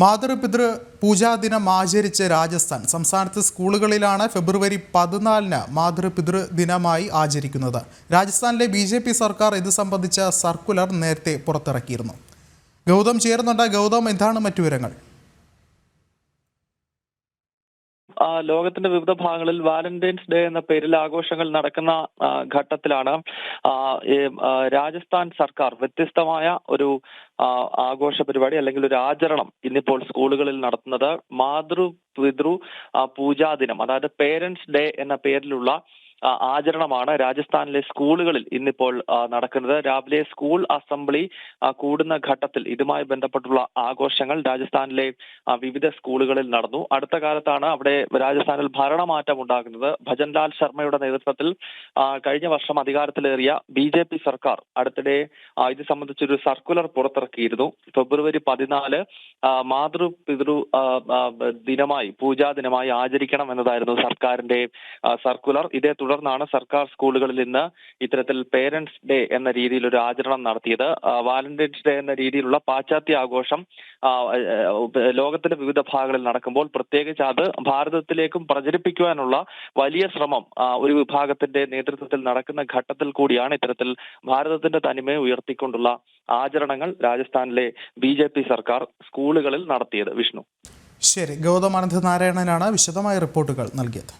മാതൃപിതൃ പൂജാദിനം ആചരിച്ച് രാജസ്ഥാൻ സംസ്ഥാനത്ത് സ്കൂളുകളിലാണ് ഫെബ്രുവരി പതിനാലിന് മാതൃപിതൃ ദിനമായി ആചരിക്കുന്നത്. രാജസ്ഥാനിലെ ബി ജെ പി സർക്കാർ ഇത് സംബന്ധിച്ച സർക്കുലർ നേരത്തെ പുറത്തിറക്കിയിരുന്നു. ഗൗതം ചേരുന്നുണ്ട്. ഗൗതം എന്താണ് മറ്റു വിവരങ്ങൾ? ലോകത്തിന്റെ വിവിധ ഭാഗങ്ങളിൽ വാലന്റൈൻസ് ഡേ എന്ന പേരിൽ ആഘോഷങ്ങൾ നടക്കുന്ന ഘട്ടത്തിലാണ് രാജസ്ഥാൻ സർക്കാർ വ്യത്യസ്തമായ ഒരു ആഘോഷ പരിപാടി അല്ലെങ്കിൽ ഒരു ആചരണം ഇന്നിപ്പോൾ സ്കൂളുകളിൽ നടത്തുന്നത്. മാതൃ പിതൃ പൂജാദിനം പൂജാ ദിനം അതായത് പേരൻസ് ഡേ എന്ന പേരിലുള്ള ആചരണമാണ്. രാജസ്ഥാനിലെ സ്കൂളുകളിൽ ഇന്നിപ്പോൾ നടക്കുന്നത്. രാവിലെ സ്കൂൾ അസംബ്ലി കൂടുന്ന ഘട്ടത്തിൽ ഇതുമായി ബന്ധപ്പെട്ടുള്ള ആഘോഷങ്ങൾ രാജസ്ഥാനിലെ വിവിധ സ്കൂളുകളിൽ നടന്നു. അടുത്ത കാലത്താണ് അവിടെ രാജസ്ഥാനിൽ ഭരണമാറ്റം ഉണ്ടാകുന്നത്. ഭജൻലാൽ ശർമ്മയുടെ നേതൃത്വത്തിൽ കഴിഞ്ഞ വർഷം അധികാരത്തിലേറിയ ബി ജെ പി സർക്കാർ അടുത്തിടെ ഇത് സംബന്ധിച്ചൊരു സർക്കുലർ പുറത്തിറക്കിയിരുന്നു. ഫെബ്രുവരി പതിനാല് മാതൃ പിതൃ ദിനമായി പൂജാ ദിനമായി ആചരിക്കണം എന്നതായിരുന്നു സർക്കാരിന്റെ സർക്കുലർ. ഇതേ തുടർന്നാണ് സർക്കാർ സ്കൂളുകളിൽ നിന്ന് ഇത്തരത്തിൽ പേരൻസ് ഡേ എന്ന രീതിയിൽ ഒരു ആചരണം നടത്തിയത്. വാലന്റൈൻസ് ഡേ എന്ന രീതിയിലുള്ള പാശ്ചാത്യ ആഘോഷം ലോകത്തിന്റെ വിവിധ ഭാഗങ്ങളിൽ നടക്കുമ്പോൾ പ്രത്യേകിച്ച് അത് ഭാരതത്തിലേക്കും പ്രചരിപ്പിക്കുവാനുള്ള വലിയ ശ്രമം ഒരു വിഭാഗത്തിന്റെ നേതൃത്വത്തിൽ നടക്കുന്ന ഘട്ടത്തിൽ കൂടിയാണ് ഇത്തരത്തിൽ ഭാരതത്തിന്റെ തനിമയെ ഉയർത്തിക്കൊണ്ടുള്ള ആചരണങ്ങൾ രാജസ്ഥാനിലെ ബി ജെ പി സർക്കാർ സ്കൂളുകളിൽ നടത്തിയത്. വിഷ്ണു. ശരി. ഗൗതം അനന്തനാരായണനാണ് വിശദമായ റിപ്പോർട്ടുകൾ നൽകിയത്.